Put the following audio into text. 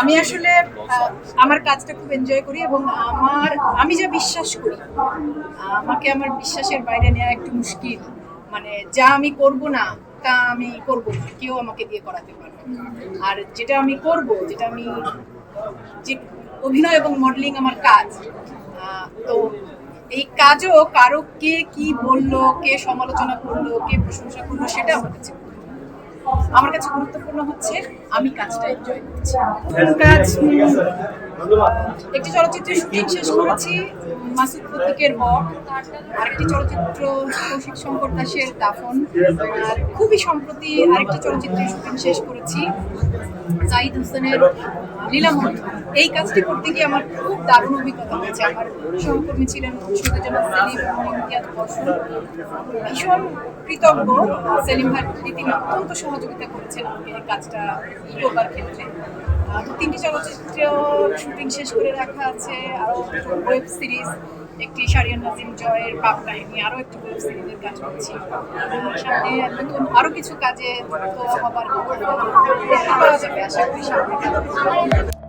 আমি আসলে আমার কাজটা খুব এনজয় করি এবং আমার, আমি যা বিশ্বাস করি, আমাকে আমার বিশ্বাসের বাইরে নেওয়া একটু মুশকিল মানে যা আমি করব না, তা আমি করব না, কেউ আমাকে দিয়ে করাতে পারবে। আর যেটা আমি করব, যেটা আমি, যে অভিনয় এবং মডেলিং আমার কাজ তো এই কাজও কারও কে কি বলল, কে সমালোচনা করল, কে প্রশংসা করল, সেটা আমার কাছে। আমার কাছে গুরুত্বপূর্ণ হচ্ছে আমি কাজটা এনজয় করছি। কাজ একটি চলচ্চিত্রের শুটিং শেষ করেছি মাসুদ প্রতীকের বক আরেকটি চলচ্চিত্র কৌশিক শঙ্কর দাসের দাফন আর খুবই সম্প্রতি আরেকটি চলচ্চিত্রের শুটিং শেষ করেছি সাইদ হোসেনের লীলামন্দ এই কাজটি করতে গিয়ে আমার খুব দারুণ অভিজ্ঞতা হয়েছে। আমার সহকর্মী ছিলেন সুদীজামান সেলিম ভীষণ কৃতজ্ঞ। সেলিম প্রতি তিনি অত্যন্ত সহযোগিতা করেছেন আমাকে এই কাজটা করবার ক্ষেত্রে। তো তিনটি চলচ্চিত্র শুটিং শেষ করে রাখা আছে। আরও ওয়েব সিরিজ একটি শারিয়ান নাজিম জয়ের পাপ কাহিনী, আরও একটি ওয়েব সিরিজের কাজ করছি। সামনে নতুন আরও কিছু কাজে যুক্ত হবার দেখতে পাওয়া যাবে আশা করি সামনে।